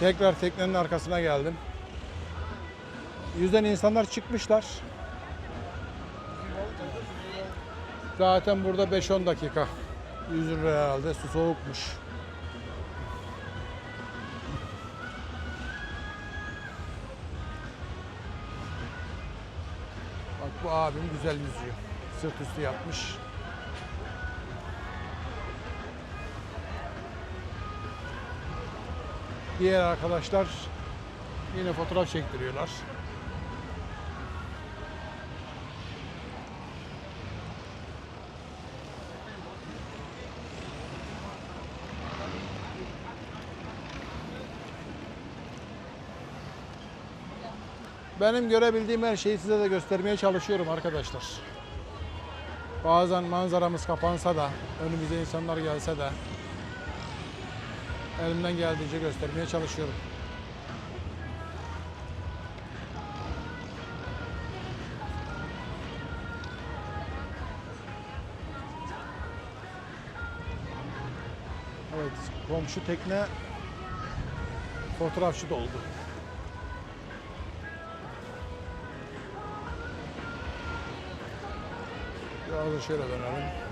Tekrar teknenin arkasına geldim. Yüzden insanlar çıkmışlar. Zaten burada 5-10 dakika yüzülür herhalde. Su soğukmuş. Bak bu abim güzel yüzüyor. Sırt üstü yapmış. Diğer arkadaşlar yine fotoğraf çektiriyorlar. Benim görebildiğim her şeyi size de göstermeye çalışıyorum arkadaşlar. Bazen manzaramız kapansa da, önümüze insanlar gelse de elimden geldiğince göstermeye çalışıyorum. Evet, komşu tekne fotoğrafçı doldu. Biraz da şöyle dönelim.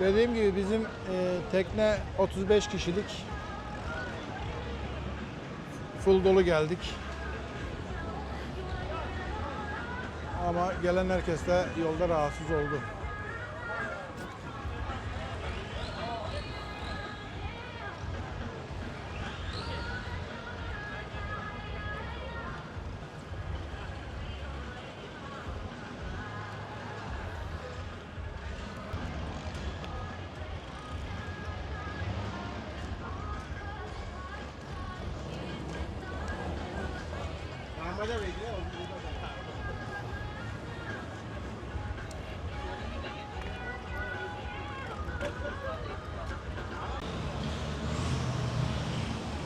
Dediğim gibi bizim e, tekne 35 kişilik. Full dolu geldik. Ama gelen herkes de yolda rahatsız oldu.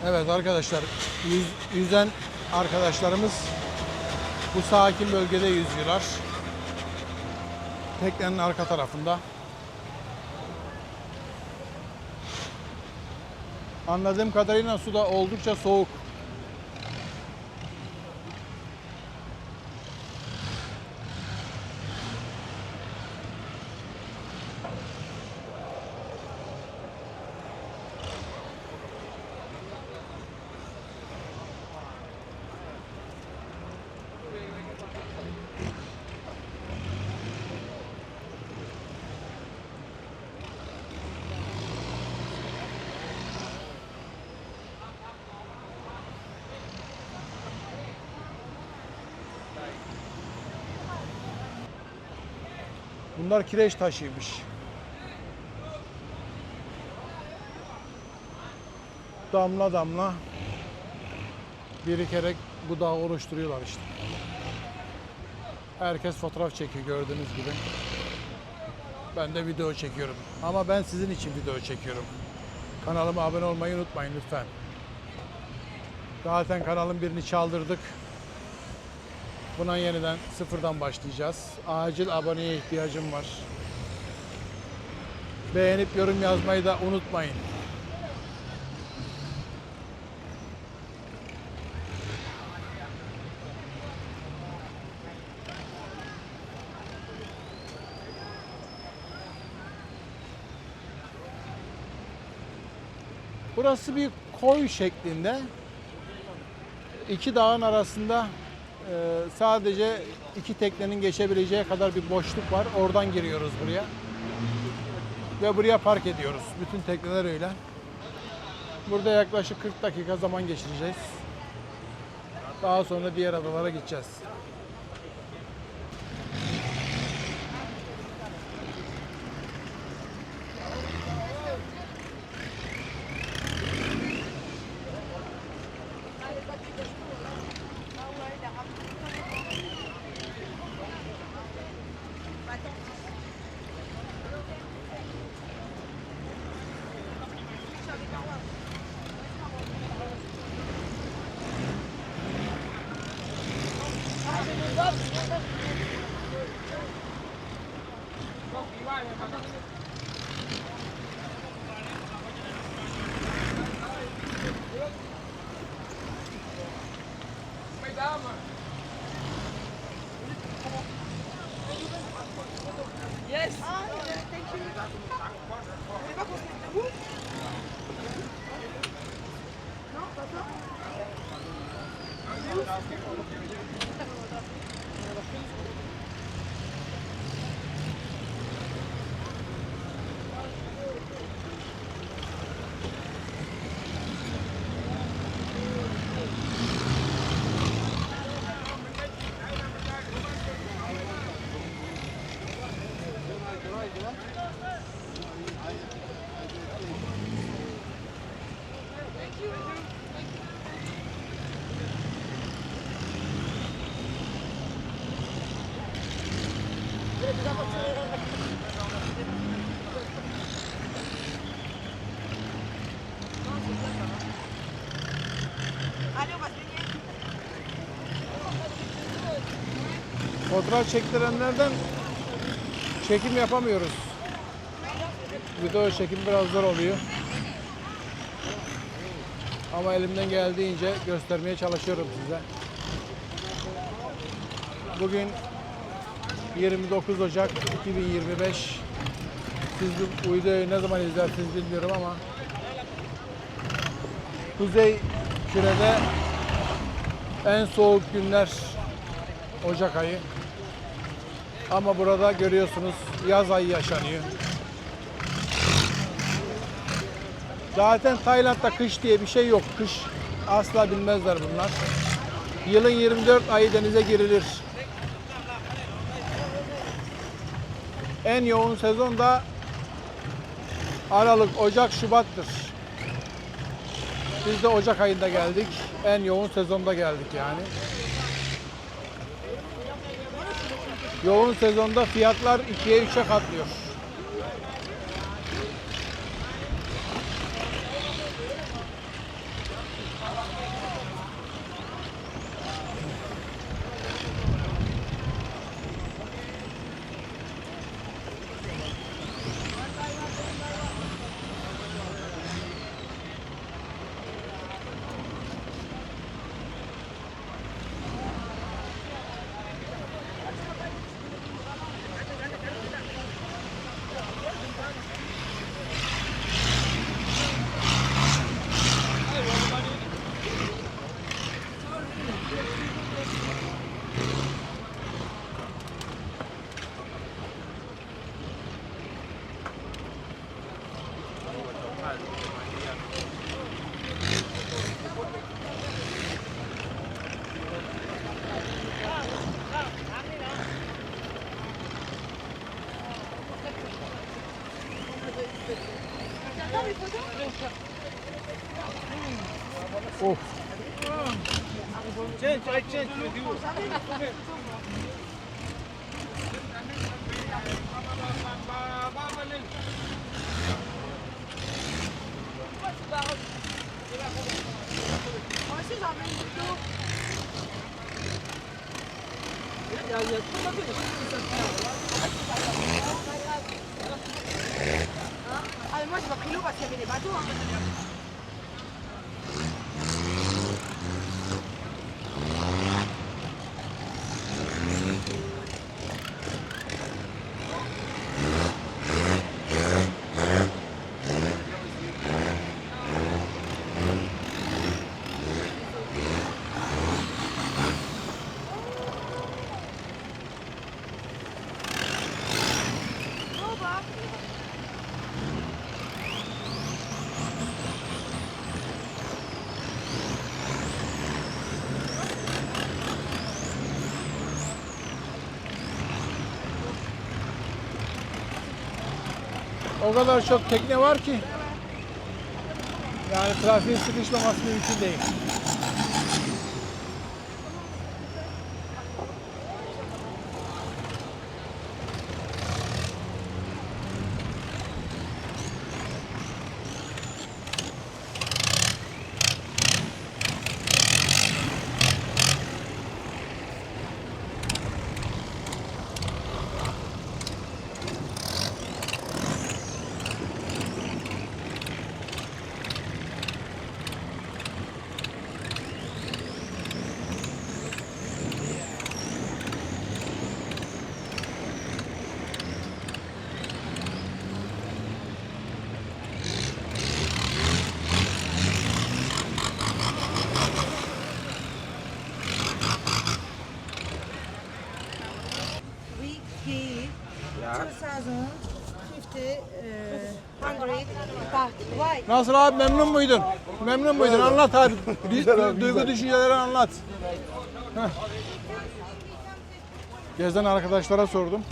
Evet arkadaşlar, yüz, yüzen arkadaşlarımız bu sakin bölgede yüzüyorlar. Teknenin arka tarafında. Anladığım kadarıyla su da oldukça soğuk. Bunlar kireç taşıymış. Damla damla birikerek bu dağı oluşturuyorlar işte. Herkes fotoğraf çekiyor gördüğünüz gibi. Ben de video çekiyorum. Ama ben sizin için video çekiyorum. Kanalıma abone olmayı unutmayın lütfen. Zaten kanalın birini çaldırdık. Buna yeniden sıfırdan başlayacağız. Acil aboneye ihtiyacım var. Beğenip yorum yazmayı da unutmayın. Burası bir koy şeklinde. İki dağın arasında e, sadece iki teknenin geçebileceği kadar bir boşluk var. Oradan giriyoruz buraya. Ve buraya park ediyoruz. Bütün tekneler öyle. Burada yaklaşık 40 dakika zaman geçireceğiz. Daha sonra diğer adalara gideceğiz. Thank you. Fotoğraf çektirenlerden çekim yapamıyoruz. Video çekim biraz zor oluyor. Ama elimden geldiğince göstermeye çalışıyorum size. Bugün 29 Ocak 2025. Siz bu videoyu ne zaman izlersiniz bilmiyorum ama Kuzey Küre'de en soğuk günler Ocak ayı. Ama burada görüyorsunuz yaz ayı yaşanıyor. Zaten Tayland'da kış diye bir şey yok. Kış asla bilmezler bunlar. Yılın 24 ayı denize girilir. En yoğun sezon da Aralık, Ocak, Şubat'tır. Biz de Ocak ayında geldik. En yoğun sezonda geldik yani. Yoğun sezonda fiyatlar 2'ye 3'e katlıyor. 아, 뭐지, 막 글로벌 재미네. 맞아. O kadar çok tekne var ki yani trafiğin sıkışmaması mümkün değil. 2050, uh, 100, but why? Nasıl abi memnun muydun? Memnun muydun? Anlat abi. Du- duygu düşünceleri anlat. Heh. Gezen arkadaşlara sordum.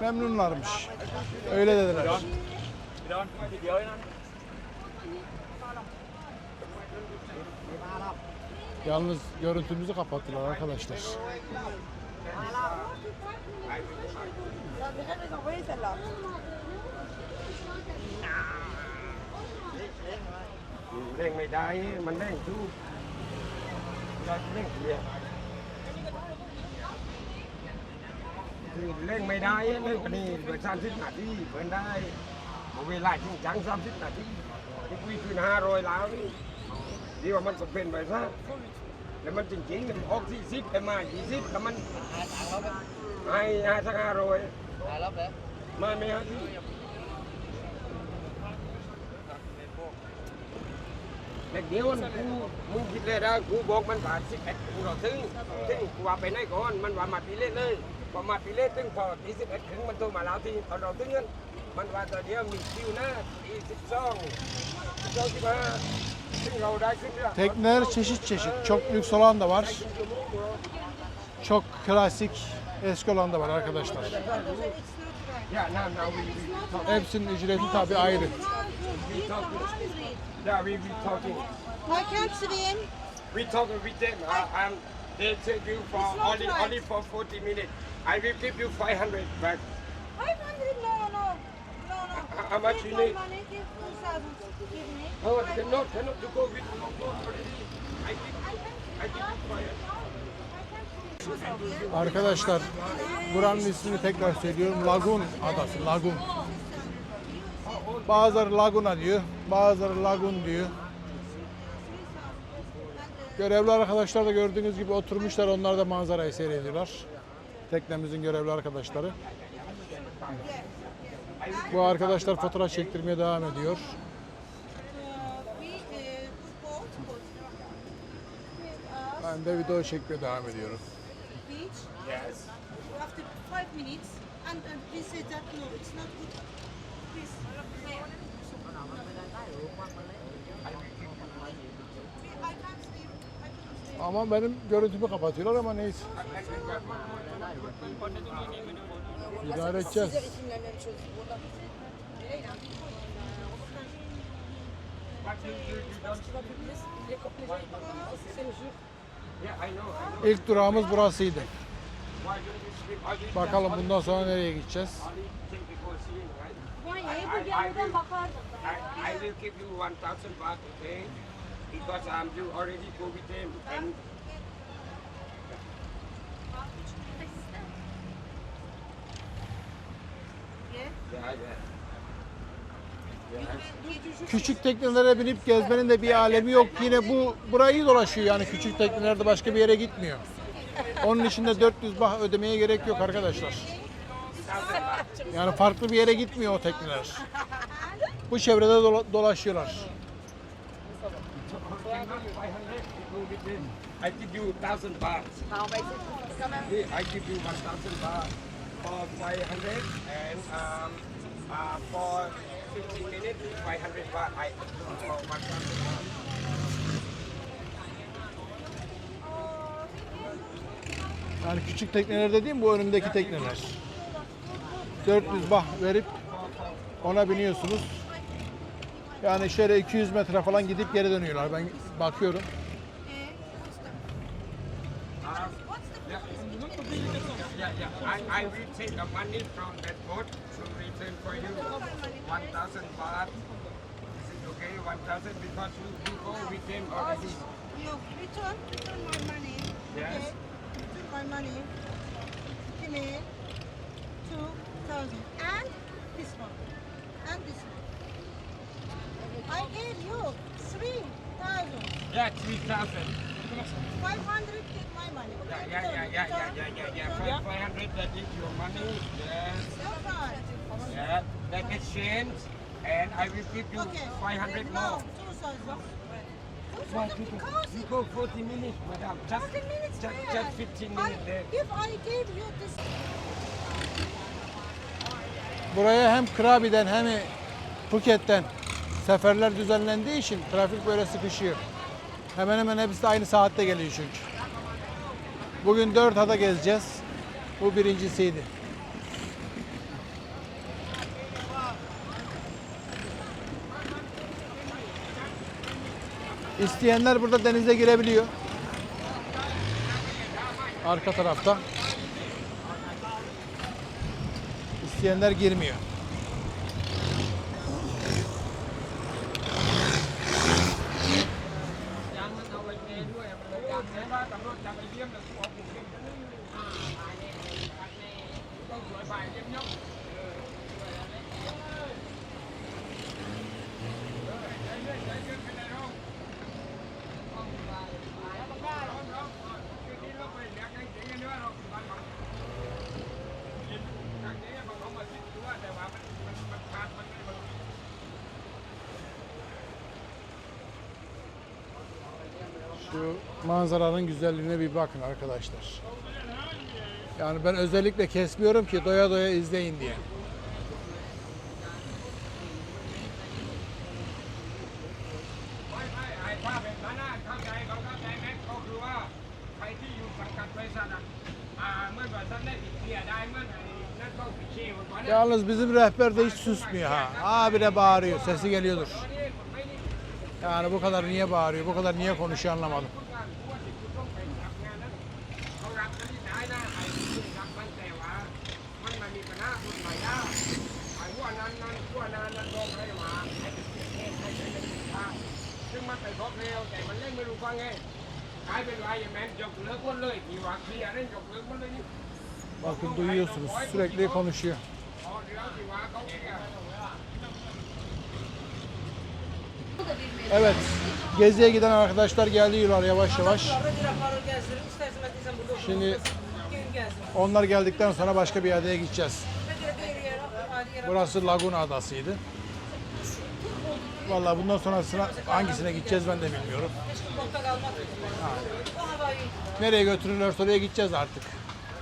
Memnunlarmış. Öyle dediler. Yalnız görüntümüzü kapattılar arkadaşlar. เร่งไม่ได้ มันเร่งทุกเราเร่งเสียคือเร่งไม่ได้เร่งนี่เปิดสามสิบนาทีเปิดได้เวลาจริงจังสามสิบนาทีที่คุยคือห้าร้อยล้านนี่ดีว่ามันสมเป็นไปซะแล้วมันจริงๆมันออกสี่สิบไปมายี่สิบแล้วมันให้ห้าสักห้าร้อยมาไม่ห้าที่ เด็กเดียวมันกูมึงคิดเลยนะกูบอกมันผ่านสิบเอ็ดกูเราถึงถึงกูว่าไปไหนก่อนมันว่ามาปีเล่เลยพอมาปีเล่ถึงพอตีสิบเอ็ดถึงมันโทรมาแล้วทีตอนเราถึงนั้นมันว่าตอนเดียวมีคิวหน้าตีสิบสองสิบสองสิบห้าถึงเราได้ขึ้นเรือ Tekneler çeşit çeşit. Çok lüks olan da var. Çok klasik eski olan da var arkadaşlar. Yeah, now, now we, we talk. Hepsinin ücreti tabi ayrı. Yeah, we, we talking. I can't swim. We talking with them. Uh, um, they take you for It's not only right. only for 40 minutes. I will give you 500 back. 500, no, no. No, no. How much Give you my need? money, give 2,000. Give me. Oh, cannot, cannot to go with no. I give you, I give you five. Arkadaşlar buranın ismini tekrar söylüyorum. Lagun adası. Lagun. Bazıları Laguna diyor. Bazıları Lagun diyor. Görevli arkadaşlar da gördüğünüz gibi oturmuşlar. Onlar da manzarayı seyrediyorlar. Teknemizin görevli arkadaşları. Bu arkadaşlar fotoğraf çektirmeye devam ediyor. Ben de video çekmeye devam ediyorum. Beach. Yes. After five minutes, and, and we say that no, it's not good. Please. I can't swim. I can't swim. Ama benim görüntümü kapatıyorlar ama neyse. İdare edeceğiz. But İlk durağımız burasıydı. Bakalım bundan sonra nereye gideceğiz? only take before seeing, right? Vay, I, bu I, I, gelmeden will, bakardık. I, I will give you 1,000 baht, okay? Because um, you already go with them. And Yeah. yeah, yeah. Yeah. Küçük teknelere binip gezmenin de bir alemi yok. Yine bu burayı dolaşıyor yani küçük teknelerde başka bir yere gitmiyor. Onun için de 400 bah ödemeye gerek yok arkadaşlar. Yani farklı bir yere gitmiyor o tekneler. Bu çevrede dola- dolaşıyorlar. Cannot 500 to go with them. I give you 1,000 baht. Yeah, I give you 1,000 baht for 500 and for 15 minutes, 500 baht. I for 1,000 baht. Yani küçük tekneler dediğim bu önümdeki tekneler. 400 bah verip ona biniyorsunuz. Yani şöyle 200 metre falan gidip geri dönüyorlar. Ben bakıyorum. Yeah, yeah. I, I will take the money from that boat return for you. 1,000 baht. Is it okay? 1,000 because you, you go with them already. You return, return my money. Yes. Okay? Return my money. Give me two thousand and this one and this one. I gave you three thousand. Yeah, 3,000. Five hundred. Take my money. Yeah, Okay, yeah, yeah, return, yeah, yeah, yeah, yeah, yeah. 500, that is your money. Yes. No fine. Yeah, that exchange. And I will give you Okay. 500 No, more. two thousand. Two Why you you go 40 minutes, madam. Just, 40 minutes just, just 15 I, minutes there. if I gave you this buraya hem Krabi'den hem Phuket'ten seferler düzenlendiği için trafik böyle sıkışıyor. Hemen hemen hepsi de aynı saatte geliyor çünkü. Bugün 4 ada gezeceğiz. Bu birincisiydi. İsteyenler burada denize girebiliyor. Arka tarafta. İsteyenler girmiyor. Şu manzaranın güzelliğine bir bakın arkadaşlar. Yani ben özellikle kesmiyorum ki doya doya izleyin diye. Yalnız bizim rehber de hiç susmuyor ha. Abire bağırıyor, sesi geliyordur. Yani bu kadar niye bağırıyor, bu kadar niye konuşuyor anlamadım. มันไปบอกเร็วแต่มันเล่นไม่รู้ฟังไงกลายเป็นไรอย่างแมนยกเลิกหมดเลยที่ว่าเคลียร์เล่นยกเลิกหมดเลยนี่ Bakın duyuyorsunuz sürekli konuşuyor. อ๋อเดี๋ยวที่ว่าเขาเคลียร์ Evet, geziye giden arkadaşlar geliyorlar yavaş yavaş. Sonra bir rapor gezdirin. İstersen ben diyeceğim burada Şimdi Gün gezdirin. onlar geldikten sonra başka bir adaya gideceğiz. Ve de diğer yere, hadi yere. Burası Laguna Adası'ydı. Vallahi bundan sonrasına hangisine gideceğiz ben de bilmiyorum. Nereye götürürlerse oraya gideceğiz artık.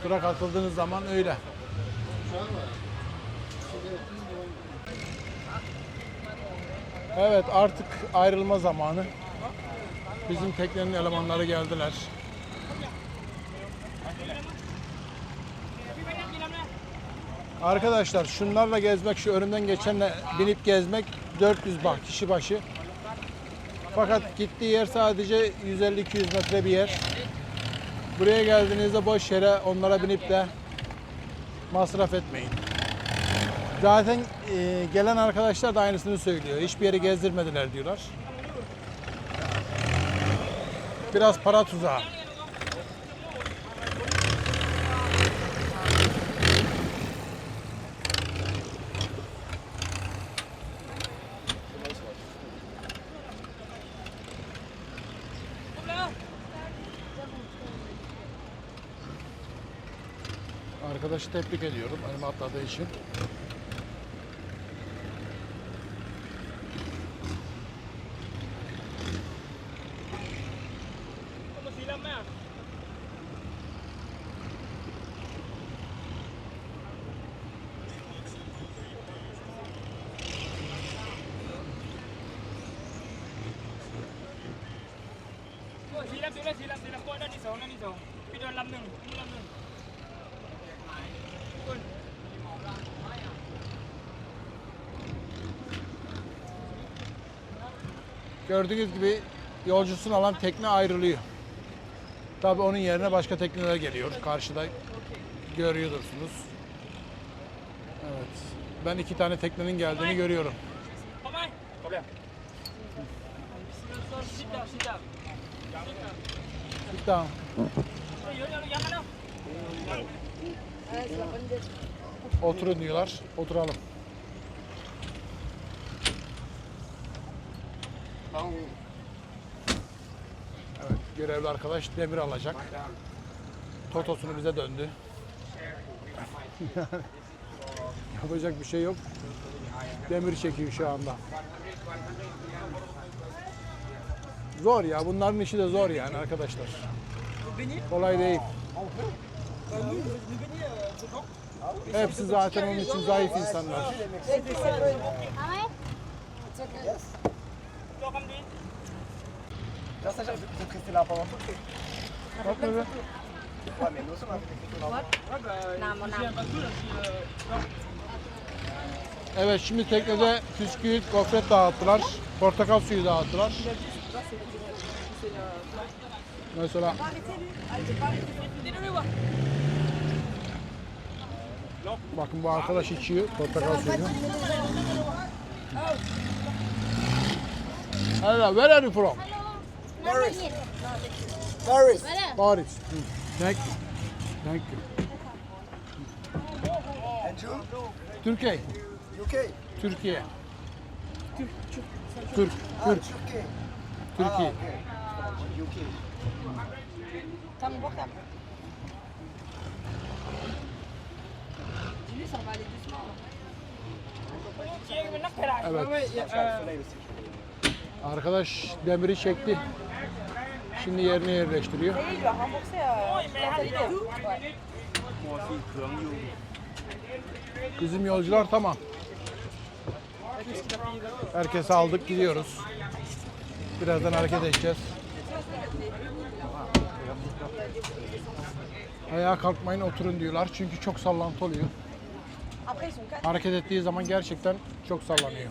Tura katıldığınız zaman öyle. Evet artık ayrılma zamanı. Bizim teknenin elemanları geldiler. Arkadaşlar şunlarla gezmek, şu önümden geçenle binip gezmek 400 bak kişi başı. Fakat gittiği yer sadece 150-200 metre bir yer. Buraya geldiğinizde boş yere onlara binip de masraf etmeyin. Zaten e, gelen arkadaşlar da aynısını söylüyor. Hiçbir yeri gezdirmediler diyorlar. Biraz para tuzağı. Arkadaşı tebrik ediyorum elma atladığı için. Ủa, xí lắm, xí lắm, xí lắm, xí lắm, coi đó đi số, nó đi Gördüğünüz gibi yolcusunu alan tekne ayrılıyor. Tabi onun yerine başka tekneler geliyor. Karşıda görüyorsunuz. Evet. Ben iki tane teknenin geldiğini görüyorum. Sit down. Oturun diyorlar. Oturalım. Evet, görevli arkadaş demir alacak. Totosunu bize döndü. Yapacak bir şey yok. Demir çekiyor şu anda. Zor ya. Bunların işi de zor yani arkadaşlar. Kolay değil. Hepsi zaten onun için zayıf insanlar. Cho con đi. Bak böyle. Evet şimdi teknede bisküvit, gofret dağıttılar. Portakal suyu dağıttılar. Mesela Bakın bu arkadaş içiyor portakal suyunu. Hello, where are you from? Paris. Paris. Hmm. Thank you. Thank you. And you? Türkiye. UK? Türkiye. Türk. Ah, Türk. UK. Türkiye. UK. Chia cái nắp thế này. Evet. Arkadaş demiri çekti. Şimdi yerine yerleştiriyor. Bizim yolcular tamam. Herkesi aldık gidiyoruz. Birazdan hareket edeceğiz. Ayağa kalkmayın oturun diyorlar çünkü çok sallantı oluyor. Hareket ettiği zaman gerçekten çok sallanıyor.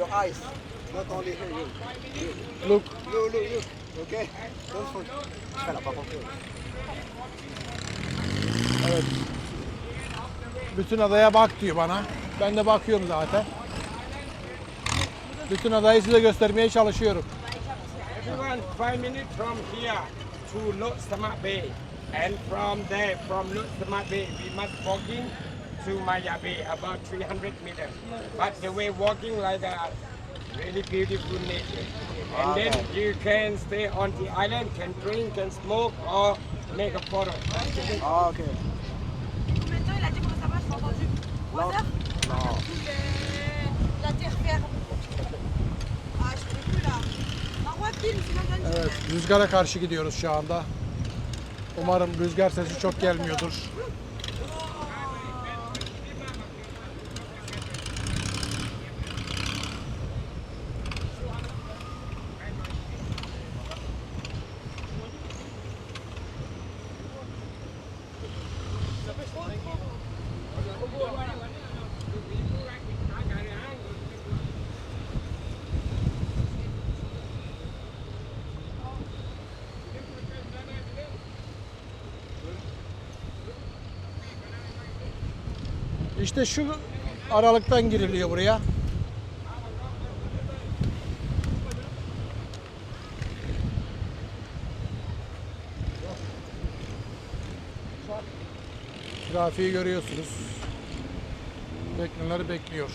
your eyes, not only here. You. Look Look, look, look. Okay? Don't forget. Pas compris. Evet. Bütün adaya bak diyor bana. Ben de bakıyorum zaten. Bütün adayı size göstermeye çalışıyorum. Everyone, five minutes from here to Lot Bay. And from there, from Lot Bay, we must walking to Maya Bay, about 300 meters. But the way walking like a really beautiful nature. And then you can stay on the island, can drink, can smoke, or make a photo. Ah, ok. Maintenant, il a dit comment ça marche, j'ai entendu. Au hasard La terre ferme. Ah, je plus là. Sinon donne Evet, rüzgara karşı gidiyoruz şu anda. Umarım rüzgar sesi çok gelmiyordur. İşte şu aralıktan giriliyor buraya. Trafiği görüyorsunuz. Tekneler bekliyor.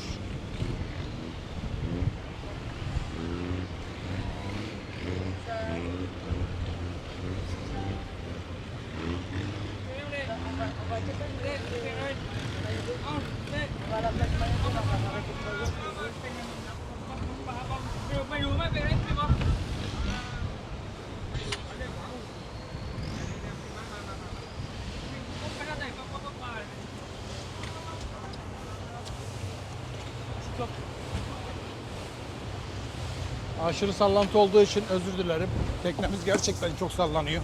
Aşırı sallantı olduğu için özür dilerim. Teknemiz gerçekten çok sallanıyor.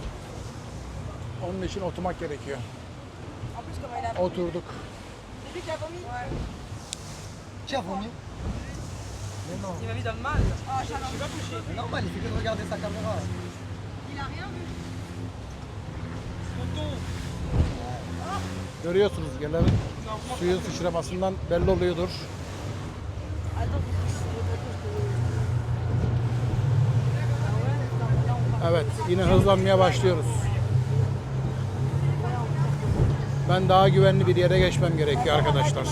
Onun için oturmak gerekiyor. Oturduk. Il m'a mis dans le mal. Ah. C'est normal, il fait que de regarder sa caméra. Il a rien vu. Görüyorsunuz gelen suyun sıçramasından belli oluyordur. Evet, yine hızlanmaya başlıyoruz. Ben daha güvenli bir yere geçmem gerekiyor arkadaşlar.